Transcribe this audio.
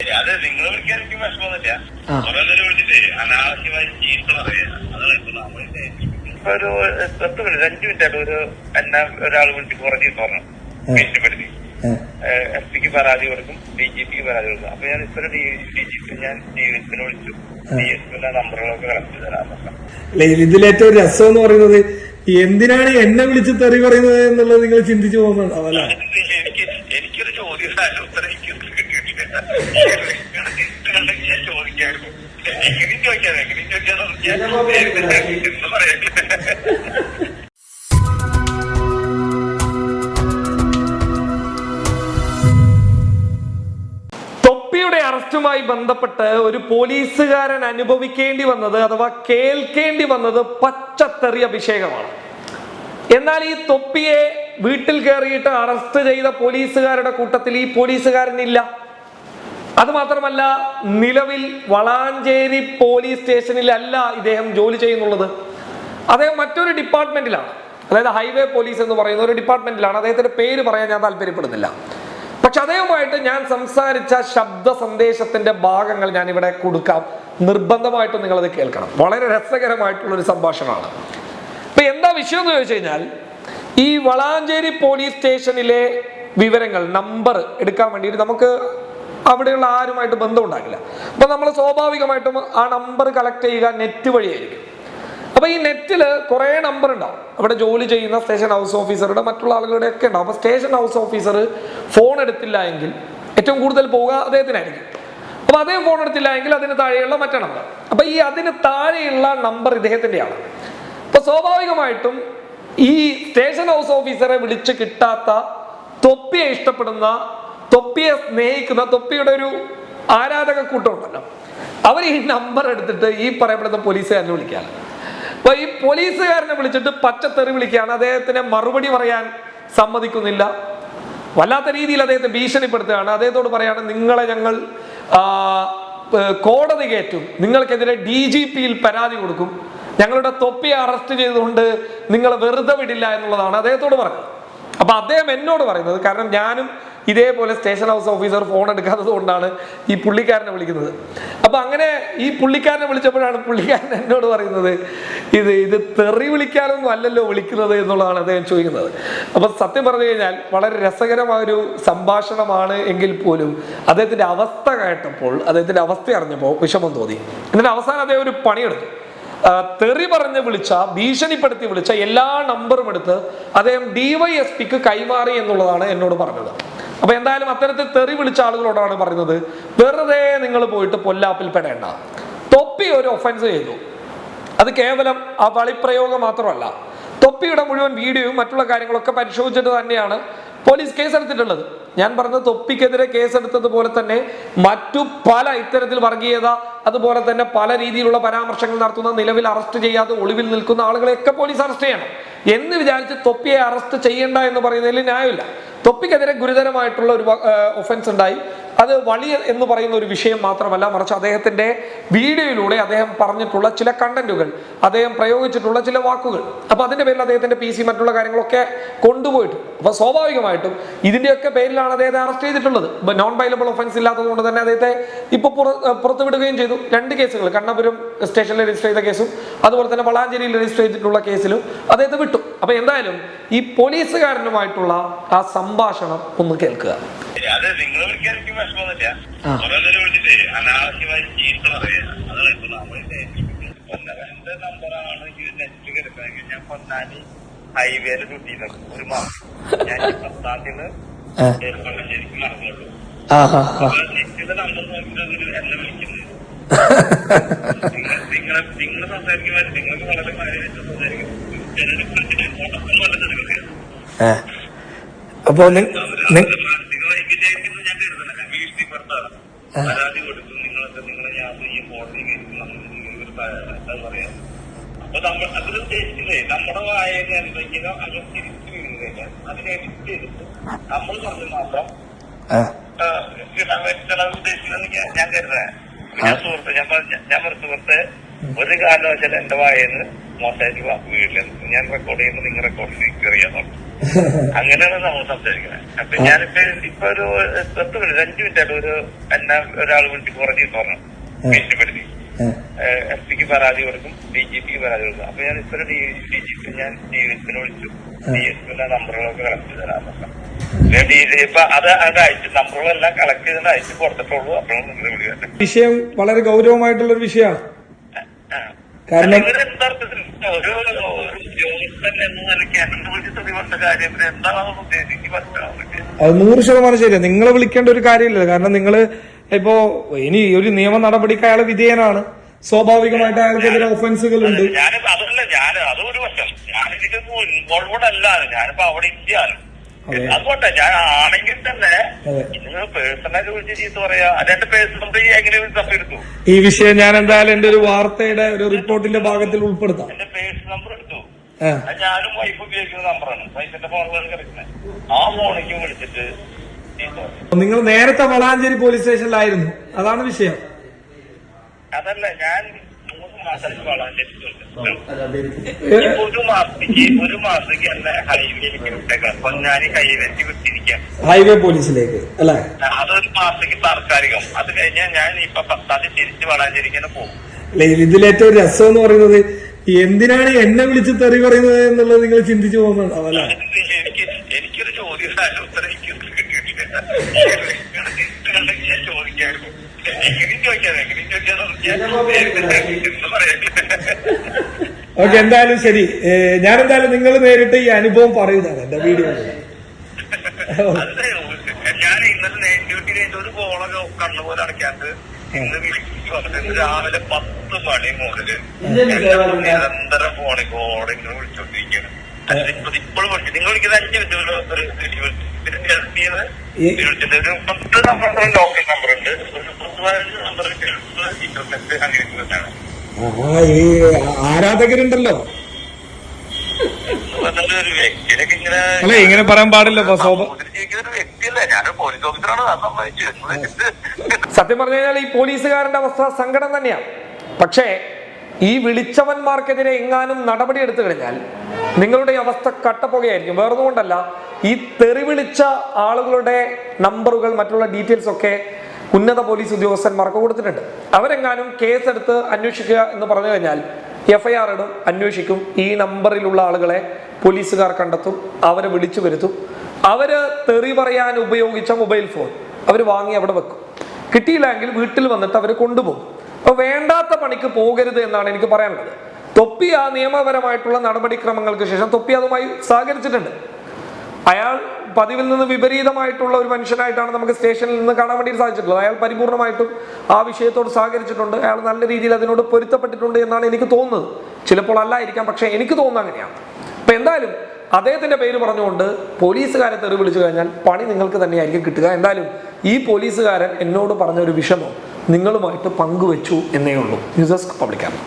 അത് നിങ്ങൾ വിളിക്കാൻ എനിക്ക് വിഷമമൊന്നുമില്ല. കുറെ നേരം വിളിച്ചിട്ട് അനാവശ്യമായി ചീത്ത പറയാ. അതാണ് ഇപ്പൊ നമ്മളിന്റെ ഇപ്പൊ ഒരു പത്ത് മിനിറ്റ് അഞ്ചു മിനിറ്റ് ആയിട്ട് ഒരു എന്നാ ഒരാൾ വിളിച്ച് കുറഞ്ഞു പറഞ്ഞു. ഭീഷണിപ്പെടുത്തി. എസ് പിക്ക് പരാതി കൊടുക്കും ഡി ജി പിക്ക് പരാതി കൊടുക്കും. അപ്പൊ ഞാൻ ഇപ്പൊ ഡി ഡി ജി പി ഞാൻ ഡി എസ് പിന്നെ വിളിച്ചു. ഡി എസ് പിന്നെ നമ്പറുകളൊക്കെ കളക്ട് തരാൻ ഇതിലേറ്റവും രസം എന്ന് പറയുന്നത് എന്തിനാണ് എന്നെ വിളിച്ച് തെറി പറയുന്നത് എന്നുള്ളത് നിങ്ങൾ ചിന്തിച്ചു പോകുന്നുണ്ടാവല്ല എനിക്കൊരു ചോദ്യം അതിന് ഉത്തരം എനിക്ക് കിട്ടിയിട്ടില്ല ഉണ്ടെങ്കിൽ ഞാൻ തൊപ്പിയുടെ അറസ്റ്റുമായി ബന്ധപ്പെട്ട് ഒരു പോലീസുകാരൻ അനുഭവിക്കേണ്ടി വന്നത് അഥവാ കേൾക്കേണ്ടി വന്നത് പച്ചത്തെറിയ അഭിഷേകമാണ്. എന്നാൽ ഈ തൊപ്പിയെ വീട്ടിൽ കയറിയിട്ട് അറസ്റ്റ് ചെയ്ത പോലീസുകാരുടെ കൂട്ടത്തിൽ ഈ പോലീസുകാരനില്ല. അത് മാത്രമല്ല നിലവിൽ വളാഞ്ചേരി പോലീസ് സ്റ്റേഷനിലല്ല ഇദ്ദേഹം ജോലി ചെയ്യുന്നുള്ളത്. അദ്ദേഹം മറ്റൊരു ഡിപ്പാർട്ട്മെന്റിലാണ്. അതായത് ഹൈവേ പോലീസ് എന്ന് പറയുന്ന ഒരു ഡിപ്പാർട്ട്മെന്റിലാണ്. അദ്ദേഹത്തിന്റെ പേര് പറയാൻ ഞാൻ താല്പര്യപ്പെടുന്നില്ല. പക്ഷെ അദ്ദേഹമായിട്ട് ഞാൻ സംസാരിച്ച ശബ്ദ സന്ദേശത്തിന്റെ ഭാഗങ്ങൾ ഞാൻ ഇവിടെ കൊടുക്കാം. നിർബന്ധമായിട്ടും നിങ്ങളത് കേൾക്കണം. വളരെ രസകരമായിട്ടുള്ള ഒരു സംഭാഷണമാണ്. ഇപ്പൊ എന്താ വിഷയം എന്ന് ചോദിച്ചു കഴിഞ്ഞാൽ ഈ വളാഞ്ചേരി പോലീസ് സ്റ്റേഷനിലെ വിവരങ്ങൾ നമ്പർ എടുക്കാൻ വേണ്ടിയിട്ട് നമുക്ക് അവിടെയുള്ള ആരുമായിട്ട് ബന്ധം ഉണ്ടാകില്ല അപ്പൊ നമ്മൾ സ്വാഭാവികമായിട്ടും ആ നമ്പർ കളക്ട് ചെയ്യുക നെറ്റ് വഴിയായിരിക്കും. അപ്പൊ ഈ നെറ്റിൽ കുറെ നമ്പർ ഉണ്ടാവും. അവിടെ ജോലി ചെയ്യുന്ന സ്റ്റേഷൻ ഹൗസ് ഓഫീസറുടെ മറ്റുള്ള ആളുകളുടെ ഒക്കെ ഉണ്ടാവും. അപ്പൊ സ്റ്റേഷൻ ഹൗസ് ഓഫീസർ ഫോൺ എടുത്തില്ല എങ്കിൽ ഏറ്റവും കൂടുതൽ പോവുക അദ്ദേഹത്തിനായിരിക്കും. അപ്പൊ അദ്ദേഹം ഫോൺ എടുത്തില്ല എങ്കിൽ അതിന് താഴെയുള്ള മറ്റേ നമ്പർ അപ്പൊ ഈ അതിന് താഴെയുള്ള നമ്പർ ഇദ്ദേഹത്തിന്റെയാണ് അപ്പൊ സ്വാഭാവികമായിട്ടും ഈ സ്റ്റേഷൻ ഹൗസ് ഓഫീസറെ വിളിച്ച് കിട്ടാത്ത തൊപ്പിയെ ഇഷ്ടപ്പെടുന്ന തൊപ്പിയെ സ്നേഹിക്കുന്ന തൊപ്പിയുടെ ഒരു ആരാധക കൂട്ടം ഉണ്ടല്ലോ അവർ ഈ നമ്പർ എടുത്തിട്ട് ഈ പറയപ്പെടുന്ന പോലീസുകാരനെ വിളിക്കുകയാണ്. അപ്പൊ ഈ പോലീസുകാരനെ വിളിച്ചിട്ട് പച്ചത്തെറി വിളിക്കുകയാണ്. അദ്ദേഹത്തിനെ മറുപടി പറയാൻ സമ്മതിക്കുന്നില്ല. വല്ലാത്ത രീതിയിൽ അദ്ദേഹത്തെ ഭീഷണിപ്പെടുത്തുകയാണ്. അദ്ദേഹത്തോട് പറയാണ് നിങ്ങളെ ഞങ്ങൾ കോടതി കയറ്റും. നിങ്ങൾക്കെതിരെ ഡി ജി പിയിൽ പരാതി കൊടുക്കും. ഞങ്ങളുടെ തൊപ്പിയെ അറസ്റ്റ് ചെയ്തുകൊണ്ട് നിങ്ങൾ വെറുതെ വിടില്ല എന്നുള്ളതാണ് അദ്ദേഹത്തോട് പറഞ്ഞത്. അപ്പൊ അദ്ദേഹം എന്നോട് പറയുന്നത് കാരണം ഞാനും ഇതേപോലെ സ്റ്റേഷൻ ഹൗസ് ഓഫീസർ ഫോൺ എടുക്കാത്തത് കൊണ്ടാണ് ഈ പുള്ളിക്കാരനെ വിളിക്കുന്നത്. അപ്പൊ അങ്ങനെ ഈ പുള്ളിക്കാരനെ വിളിച്ചപ്പോഴാണ് പുള്ളിക്കാരൻ എന്നോട് പറയുന്നത് ഇത് ഇത് തെറി വിളിക്കാനൊന്നും അല്ലല്ലോ വിളിക്കുന്നത് എന്നുള്ളതാണ് അദ്ദേഹം ചോദിക്കുന്നത്. അപ്പൊ സത്യം പറഞ്ഞു കഴിഞ്ഞാൽ വളരെ രസകരമായ ഒരു സംഭാഷണമാണ് എങ്കിൽ പോലും അദ്ദേഹത്തിന്റെ അവസ്ഥ കേട്ടപ്പോൾ അദ്ദേഹത്തിന്റെ അവസ്ഥ അറിഞ്ഞപ്പോൾ വിഷമം തോന്നി. എന്നിട്ട് അവസാനം അദ്ദേഹം ഒരു പണിയെടുത്തു. തെറി പറഞ്ഞ് വിളിച്ച ഭീഷണിപ്പെടുത്തി വിളിച്ച എല്ലാ നമ്പറും എടുത്ത് അദ്ദേഹം ഡിവൈഎസ്പിക്ക് കൈമാറി എന്നുള്ളതാണ് എന്നോട് പറഞ്ഞത്. അപ്പൊ എന്തായാലും അത്തരത്തിൽ തെറി വിളിച്ച ആളുകളോടാണ് പറയുന്നത്. വെറുതെ നിങ്ങൾ പോയിട്ട് പൊല്ലാപ്പിൽ പെടേണ്ട. തൊപ്പി ഒരു ഒഫൻസ് ചെയ്തു. അത് കേവലം ആ വളിപ്രയോഗം മാത്രമല്ല. തൊപ്പിയുടെ മുഴുവൻ വീഡിയോയും മറ്റുള്ള കാര്യങ്ങളൊക്കെ പരിശോധിച്ചിട്ട് തന്നെയാണ് പോലീസ് കേസെടുത്തിട്ടുള്ളത്. ഞാൻ പറഞ്ഞത് തൊപ്പിക്കെതിരെ കേസെടുത്തതുപോലെ തന്നെ മറ്റു പല ഇത്തരത്തിൽ വർഗീയത അതുപോലെ തന്നെ പല രീതിയിലുള്ള പരാമർശങ്ങൾ നടത്തുന്ന നിലവിൽ അറസ്റ്റ് ചെയ്യാതെ ഒളിവിൽ നിൽക്കുന്ന ആളുകളെയൊക്കെ പോലീസ് അറസ്റ്റ് ചെയ്യണം. എന്ന് വിചാരിച്ച് തൊപ്പിയെ അറസ്റ്റ് ചെയ്യണ്ട എന്ന് പറയുന്നതിൽ ന്യായമില്ല. തൊപ്പിക്കെതിരെ ഗുരുതരമായിട്ടുള്ള ഒരു ഒഫൻസ് ഉണ്ടായി. അത് വലിയ എന്ന് പറയുന്ന ഒരു വിഷയം മാത്രമല്ല മറിച്ച് അദ്ദേഹത്തിന്റെ വീഡിയോയിലൂടെ അദ്ദേഹം പറഞ്ഞിട്ടുള്ള ചില കണ്ടന്റുകൾ അദ്ദേഹം പ്രയോഗിച്ചിട്ടുള്ള ചില വാക്കുകൾ. അപ്പൊ അതിന്റെ പേരിൽ അദ്ദേഹത്തിന്റെ പി സി മറ്റുള്ള കാര്യങ്ങളൊക്കെ കൊണ്ടുപോയിട്ട്. അപ്പൊ സ്വാഭാവികമായിട്ടും ഇതിന്റെയൊക്കെ പേരിലാണ് അദ്ദേഹത്തെ അറസ്റ്റ് ചെയ്തിട്ടുള്ളത്. നോൺ ബൈലബിൾ ഒഫൻസ് ഇല്ലാത്തതുകൊണ്ട് തന്നെ അദ്ദേഹത്തെ ഇപ്പൊ പുറത്തുവിടുകയും ചെയ്തു. രണ്ട് കേസുകൾ കണ്ണപുരം സ്റ്റേഷനിൽ രജിസ്റ്റർ ചെയ്ത കേസും അതുപോലെ തന്നെ വളാഞ്ചേരിയിൽ രജിസ്റ്റർ ചെയ്തിട്ടുള്ള കേസിലും അദ്ദേഹത്തെ വിട്ടു. അപ്പൊ എന്തായാലും ഈ പോലീസുകാരനുമായിട്ടുള്ള ആ സംഭാഷണം ഒന്ന് കേൾക്കുക. അത് നിങ്ങൾ വിളിക്കാൻ വിളിച്ചിട്ട് അനാവശ്യമായി ചീത്ത പറയാ. അതാണ് ഇപ്പൊ നമ്മളിന്റെ എന്റെ നമ്പറാണ് ഈ നെറ്റ് കിടക്കണമെങ്കിൽ ഞാൻ പൊന്നാനി ഹൈവേയിൽ കിട്ടിയിരുന്നത് ഒരു മാസം. ഞാൻ പത്താം തീയതി ശരിക്കും നടന്നുള്ളൂ. നെറ്റിന്റെ നമ്പർ നോക്കിയിട്ട് എന്നെ വിളിക്കുന്നത് നിങ്ങൾ നിങ്ങളെ നിങ്ങൾ സംസാരിക്കുമ്പോൾ നിങ്ങൾക്ക് വളരെ കാര്യമായിട്ട് സംസാരിക്കും. ചിലർക്ക് വിളിച്ചിട്ട് ഉടക്കം പോലെ നിങ്ങൾക്ക് ഏ. അപ്പൊ നി- ഞാൻ പരാതി കൊടുക്കും നിങ്ങളൊക്കെ നിങ്ങളെ യാത്ര ഈ കോടതി എന്താ പറയാ? അപ്പൊ നമ്മൾ അതൊരു ഉദ്ദേശിക്കുന്നത് നമ്മുടെ വായന എന്തെങ്കിലും അത് തിരിച്ചു അതിനെ എഡിറ്റ് ചെയ്തിട്ട് നമ്മൾ പറഞ്ഞു മാത്രം ഉദ്ദേശിക്കുന്നത് ഞാൻ- ഞാൻ കരുതാൻ ഞാൻ സുഹൃത്ത് ഞാൻ പറഞ്ഞ- ഞാൻ പറഞ്ഞ സുഹൃത്ത് ഒരു കാരണവശാലും എന്റെ വായന്ന് മോശമായിട്ട് വാക്ക് ഞാൻ റെക്കോർഡ് ചെയ്യുമ്പോൾ നിങ്ങൾ റെക്കോർഡ് ചെയ്യാൻ അങ്ങനെയാണ് നമ്മൾ സംസാരിക്കുന്നത്. അപ്പൊ ഞാനിപ്പോ ഇപ്പൊ ഒരു പത്ത് മിനിറ്റ് അഞ്ചു മിനിറ്റ് ആയിട്ട് ഒരു എന്നെ ഒരാൾ വിളിച്ച് കുറഞ്ഞു പറഞ്ഞു. ഭീഷണിപ്പെടുത്തി എസ് പിക്ക് പരാതി കൊടുക്കും ഡി ജി പിക്ക് പരാതി കൊടുക്കും. അപ്പൊ ഞാൻ ഇപ്പൊ ഡി ജി പി ഞാൻ ഡി എസ് പിന്നെ വിളിച്ചു. ഡി എസ് പിന്നെ നമ്പറുകളൊക്കെ കളക്ട് ചെയ്ത് തരാൻ പറഞ്ഞു. ഡി ഇപ്പൊ അത് അത് അയച്ച് നമ്പറുകളെല്ലാം കളക്ട് ചെയ്തിട്ട് അയച്ച് കൊടുത്തിട്ടുള്ളൂ. അപ്പോഴും നിങ്ങൾ വിളിക്കുക വിഷയം വളരെ ഗൗരവമായിട്ടുള്ള ഒരു വിഷയമാണ് കാരണം ഒരു ഉദ്യോഗസ്ഥൻ എന്ന എന്നെ കാര്യം എന്താണെന്ന് ഉദ്ദേശിച്ച് മനസ്സിലാവുന്നില്ല അത് നൂറ് ശതമാനം ശരിയാണ് നിങ്ങളെ വിളിക്കേണ്ട ഒരു കാര്യമില്ല കാരണം നിങ്ങൾ ഇപ്പോ ഇനി ഒരു നിയമ നടപടിക്ക് അയാൾ വിധേയനാണ്. സ്വാഭാവികമായിട്ട് അയാൾക്കെതിരെ ഒഫൻസുകൾ ഉണ്ട് ഞാൻ അതല്ല ഞാൻ അതൊരു വശം ഞാൻ ഇതിലൊന്നും ഇൻവോൾവഡ് അല്ല ഞാനിപ്പോ അവിടെ. അതുകൊണ്ടാ ഞാൻ ആണെങ്കിൽ തന്നെ. നിങ്ങൾ പേഴ്സണായിട്ട് വിളിച്ച് ചീത്ത പറയാ. അതെന്റെ പേഴ്സണൽ എങ്ങനെ തപ്പെടുത്തു ഈ വിഷയം ഞാൻ എന്തായാലും എന്റെ ഒരു വാർത്തയുടെ ഒരു റിപ്പോർട്ടിന്റെ ഭാഗത്തിൽ ഉൾപ്പെടുത്താം. എന്റെ പേഴ്സണൽ നമ്പർ എടുത്തു ഞാനും വൈഫ് ഉപയോഗിക്കുന്ന നമ്പറാണ് വൈഫിന്റെ ഫോണിലാണ് കിടക്കുന്നത് ആ ഫോണിലേക്ക് വിളിച്ചിട്ട് നിങ്ങൾ നേരത്തെ വളാഞ്ചേരി പോലീസ് സ്റ്റേഷനിലായിരുന്നു അതാണ് വിഷയം. അതല്ല ഞാൻ മൂന്ന് മാസത്തേക്ക് വളാഞ്ചേരി ഒരു മാസത്തേക്ക് ഒരു മാസത്തേക്ക് എന്നെ ഹൈവേയിലേക്ക് വിട്ടേക്കാം. അപ്പൊ ഞാൻ ഈ കൈവച്ച് വിട്ടിരിക്കാം. ഹൈവേ പോലീസിലേക്ക് അല്ലെ? അതൊരു മാസത്തേക്ക് താൽക്കാലികം. അത് കഴിഞ്ഞാൽ ഞാൻ ഇപ്പൊ പത്താം തീയതി തിരിച്ച് വളാഞ്ചേരിക്ക് തന്നെ പോകും. അല്ലെ ഇതിലേറ്റവും രസം എന്ന് പറയുന്നത് എന്തിനാണ് എന്നെ വിളിച്ച് തെറി പറയുന്നത് എന്നുള്ളത് നിങ്ങൾ ചിന്തിച്ചു പോകുന്നുണ്ടാവും അല്ലെ എനിക്ക് എനിക്കൊരു ചോദ്യം അതിന് ഉത്തരം എനിക്ക് കിട്ടിയിട്ടില്ല. ഞാൻ ചോദിക്കായിരുന്നു. എങ്ങനെയും ചോദിക്കാം എങ്ങനെയും ചോദിക്കാന്ന് പറയാം. ഓക്കെ എന്തായാലും ശരി. ഞാൻ എന്തായാലും നിങ്ങൾ നേരിട്ട് ഈ അനുഭവം പറയുന്നതാണ് എന്റെ വീഡിയോ. ഞാൻ ഇന്നലെ ഒരു കോളൊക്കെ കണ്ണുപോലെ അടയ്ക്കാണ്ട് ഇന്ന് രാവിലെ പത്ത് മണി മുതൽ നിരന്തരം ഫോണിൽ കോടെ ഇങ്ങനെ വിളിച്ചോണ്ടിരിക്കുകയാണ് ഇപ്പോഴും വിളിച്ചു നിങ്ങൾ വിളിക്കുന്നത് അഞ്ച് മിനിറ്റ് ഒരു ഒരു ഇതിന് വിളിച്ചു. പിന്നെ ഹെൽപ്പ് ചെയ്ത് ഈ- വിളിച്ചിട്ട് ഒരു പത്ത് നമ്പർ ലോക്കൽ നമ്പർ ഉണ്ട്. ഒരു പത്ത് പതിനഞ്ച് നമ്പർ ഇന്റർനെറ്റ് അങ്ങനെ ആരാധകരുണ്ടല്ലോ? വ്യക്തിയൊക്കെ ഇങ്ങനെ അല്ലെ ഇങ്ങനെ പറയാൻ പാടില്ല ജീവിക്കുന്ന ഒരു വ്യക്തിയല്ല? ഞാനൊരു പോലീസ് ഓഫീസറാണ് അത് സമ്മതിച്ചു സത്യം പറഞ്ഞു കഴിഞ്ഞാൽ ഈ പോലീസുകാരന്റെ അവസ്ഥ സങ്കടം തന്നെയാണ് പക്ഷേ ഈ വിളിച്ചവന്മാർക്കെതിരെ എങ്ങാനും നടപടി എടുത്തു കഴിഞ്ഞാൽ നിങ്ങളുടെ അവസ്ഥ കട്ടപ്പുകയായിരിക്കും. വേറൊന്നുകൊണ്ടല്ല ഈ തെറി വിളിച്ച ആളുകളുടെ നമ്പറുകൾ മറ്റുള്ള ഡീറ്റെയിൽസ് ഒക്കെ ഉന്നത പോലീസ് ഉദ്യോഗസ്ഥന്മാർക്ക് കൊടുത്തിട്ടുണ്ട്. അവരെങ്ങാനും കേസെടുത്ത് അന്വേഷിക്കുക എന്ന് പറഞ്ഞു കഴിഞ്ഞാൽ എഫ്ഐആർ ഇടും അന്വേഷിക്കും ഈ നമ്പറിലുള്ള ആളുകളെ പോലീസുകാർ കണ്ടെത്തും അവരെ വിളിച്ചു വരുത്തും. അവർ തെറി പറയാൻ ഉപയോഗിച്ച മൊബൈൽ ഫോൺ അവർ വാങ്ങി അവിടെ വെക്കും. കിട്ടിയില്ലെങ്കിൽ വീട്ടിൽ വന്നിട്ട് അവർ കൊണ്ടുപോകും. അപ്പൊ വേണ്ടാത്ത പണിക്ക് പോകരുത് എന്നാണ് എനിക്ക് പറയാനുള്ളത്. തൊപ്പി ആ നിയമപരമായിട്ടുള്ള നടപടിക്രമങ്ങൾക്ക് ശേഷം തൊപ്പി അതുമായി സഹകരിച്ചിട്ടുണ്ട്. അയാൾ പതിവിൽ നിന്ന് വിപരീതമായിട്ടുള്ള ഒരു മനുഷ്യനായിട്ടാണ് നമുക്ക് സ്റ്റേഷനിൽ നിന്ന് കാണാൻ വേണ്ടി സാധിച്ചിട്ടുള്ളത്. അയാൾ പരിപൂർണമായിട്ടും ആ വിഷയത്തോട് സഹകരിച്ചിട്ടുണ്ട്. അയാൾ നല്ല രീതിയിൽ അതിനോട് പൊരുത്തപ്പെട്ടിട്ടുണ്ട് എന്നാണ് എനിക്ക് തോന്നുന്നത്. ചിലപ്പോൾ അല്ലായിരിക്കാം പക്ഷേ എനിക്ക് തോന്നുന്നത് അങ്ങനെയാണ്. അപ്പൊ എന്തായാലും അദ്ദേഹത്തിന്റെ പേര് പറഞ്ഞുകൊണ്ട് പോലീസുകാരെ തെറി വിളിച്ചു കഴിഞ്ഞാൽ പണി നിങ്ങൾക്ക് തന്നെയായിരിക്കും കിട്ടുക. എന്തായാലും ഈ പോലീസുകാരൻ എന്നോട് പറഞ്ഞ ഒരു വിഷമം നിങ്ങളുമായിട്ട് പങ്കുവെച്ചു എന്നേ ഉള്ളൂ. News desk പബ്ലിക്കാണ്